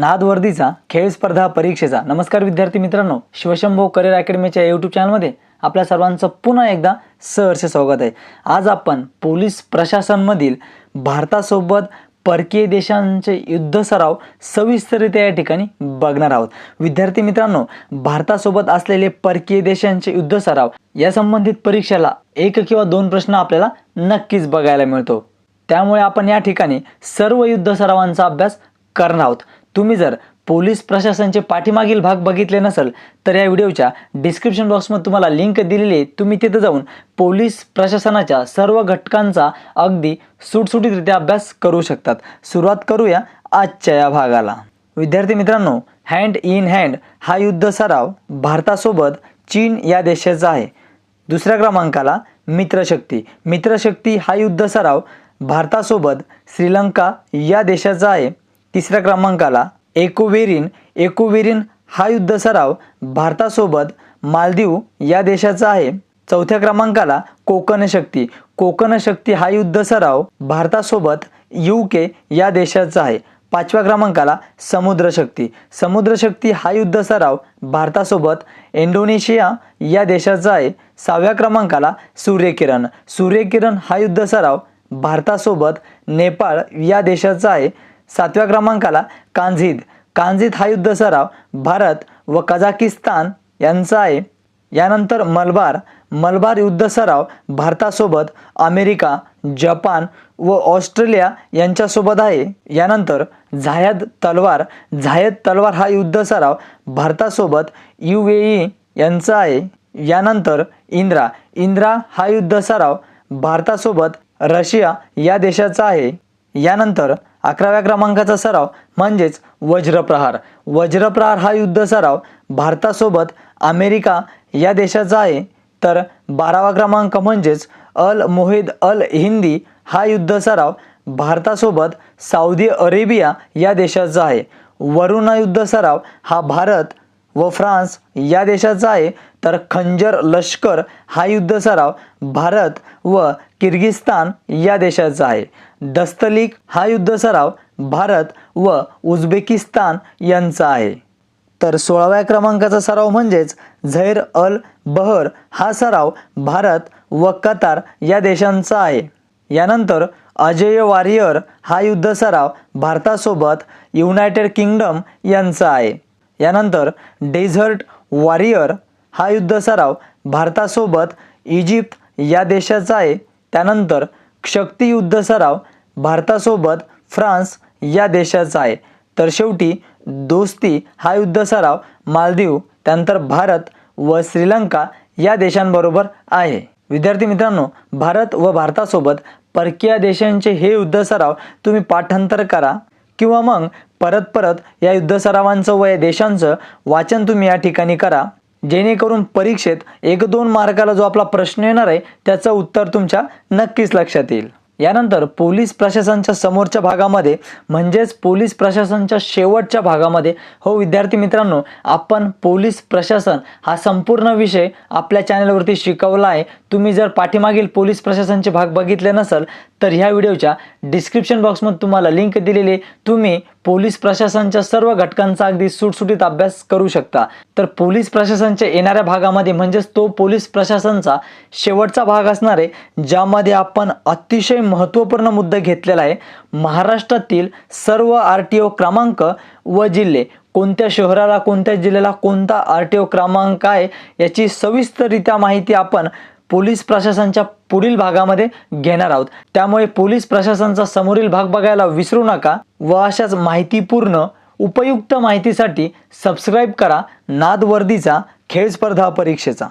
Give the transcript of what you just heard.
नादवर्दीचा खेळ स्पर्धा परीक्षेचा. नमस्कार विद्यार्थी मित्रांनो. शिवशंभो करिअर अकॅडमीच्या यूट्यूब चॅनलमध्ये आपल्या सर्वांचं पुन्हा एकदा सहर्ष स्वागत आहे. आज आपण पोलीस प्रशासनमधील भारतासोबत परकीय देशांचे युद्ध सराव सविस्तररित्या या ठिकाणी बघणार आहोत. विद्यार्थी मित्रांनो भारतासोबत असलेले परकीय देशांचे युद्ध सराव या संबंधित परीक्षेला एक किंवा दोन प्रश्न आपल्याला नक्कीच बघायला मिळतो. त्यामुळे आपण या ठिकाणी सर्व युद्ध सरावांचा अभ्यास करणार आहोत. तुम्ही जर पोलीस प्रशासनचे पाठीमागील भाग बघितले नसेल तर या व्हिडिओच्या डिस्क्रिप्शन बॉक्समध्ये तुम्हाला लिंक दिलेली आहे. तुम्ही तिथे जाऊन पोलीस प्रशासनाच्या सर्व घटकांचा अगदी सुटसुटीतरित्या अभ्यास करू शकतात. सुरुवात करूया आजच्या या भागाला. विद्यार्थी मित्रांनो हँड इन हँड हा युद्ध सराव भारतासोबत चीन या देशाचा आहे. दुसऱ्या क्रमांकाला मित्रशक्ती. मित्रशक्ती हा युद्ध सराव भारतासोबत श्रीलंका या देशाचा आहे. तिसऱ्या क्रमांकाला एकोवेरिन एकोवेरिन हा युद्ध सराव भारतासोबत मालदीव या देशाचा आहे. चौथ्या क्रमांकाला कोकण शक्ती. कोकण शक्ती हा युद्ध सराव भारतासोबत यू के या देशाचा आहे. पाचव्या क्रमांकाला समुद्रशक्ती समुद्रशक्ती हा युद्ध सराव भारतासोबत इंडोनेशिया या देशाचा आहे. सहाव्या क्रमांकाला सूर्यकिरण. सूर्यकिरण हा युद्ध सराव भारतासोबत नेपाळ या देशाचा आहे. सातव्या क्रमांकाला कांझीद. कांझीद हा युद्ध सराव भारत व कझाकिस्तान यांचा आहे. यानंतर मलबार. मलबार युद्ध सराव भारतासोबत अमेरिका जपान व ऑस्ट्रेलिया यांच्यासोबत आहे. यानंतर झायद तलवार. झायद तलवार हा युद्ध सराव भारतासोबत यू ए ई यांचा आहे. यानंतर इंद्रा. इंद्रा हा युद्ध सराव भारतासोबत रशिया या देशाचा आहे. यानंतर अकराव्या क्रमांकाचा सराव म्हणजेच वज्रप्रहार. वज्रप्रहार हा युद्ध सराव भारतासोबत अमेरिका या देशाचा आहे. तर बारावा क्रमांक म्हणजेच अल मोहिद अल हिंदी हा युद्ध सराव भारतासोबत साऊदी अरेबिया या देशाचा आहे. वरुणा युद्ध सराव हा भारत व फ्रान्स या देशाचा आहे. तर खंजर लष्कर हा युद्ध सराव भारत व किर्गिस्तान या देशाचा आहे. दस्तलीक हा युद्ध सराव भारत व उझबेकिस्तान यांचा आहे. तर सोळाव्या क्रमांकाचा सराव म्हणजेच झैर अल बहर हा सराव भारत व कतार या देशांचा आहे. यानंतर अजय वारियर हा युद्ध सराव भारतासोबत युनायटेड किंगडम यांचा आहे. यानंतर डेझर्ट वॉरियर हा युद्ध सराव भारतासोबत इजिप्त या देशाचा आहे. त्यानंतर शक्ती युद्ध सराव भारतासोबत फ्रान्स या देशाचा आहे. तर शेवटी दोस्ती हा युद्ध सराव मालदीव त्यानंतर भारत व श्रीलंका या देशांबरोबर आहे. विद्यार्थी मित्रांनो भारत व भारतासोबत परकीय देशांचे हे युद्ध सराव तुम्ही पाठांतर करा किंवा मग परत परत या युद्ध सरावांचं व या देशांचं वाचन तुम्ही या ठिकाणी करा. जेणेकरून परीक्षेत एक दोन मार्काला जो आपला प्रश्न येणार आहे त्याचं उत्तर तुमच्या नक्कीच लक्षात येईल. यानंतर पोलीस प्रशासनच्या समोरच्या भागामध्ये म्हणजेच पोलीस प्रशासनच्या शेवटच्या भागामध्ये हो विद्यार्थी मित्रांनो आपण पोलीस प्रशासन हा संपूर्ण विषय आपल्या चॅनलवरती शिकवला आहे. तुम्ही जर पाठीमागील पोलीस प्रशासनचे भाग बघितले नसेल तर ह्या व्हिडिओच्या डिस्क्रिप्शन बॉक्समध्ये तुम्हाला लिंक दिलेली तुम्ही पोलीस प्रशासनच्या सर्व घटकांचा अगदी सुटसुटीत अभ्यास करू शकता. तर पोलीस प्रशासनच्या येणाऱ्या भागामध्ये म्हणजेच तो पोलीस प्रशासनचा शेवटचा भाग असणार आहे ज्यामध्ये आपण अतिशय महत्त्वपूर्ण मुद्दा घेतलेला आहे. महाराष्ट्रातील सर्व आर टी ओ क्रमांक व जिल्हे कोणत्या शहराला कोणत्या जिल्ह्याला कोणता आर टी ओ क्रमांक आहे याची सविस्तररित्या माहिती आपण पोलीस प्रशासनाच्या पुढील भागामध्ये घेणार आहोत. त्यामुळे पोलीस प्रशासनाचा समोरील भाग बघायला विसरू नका व अशाच माहितीपूर्ण उपयुक्त माहितीसाठी सबस्क्राईब करा. नादवर्दीचा खेळ स्पर्धा परीक्षेचा.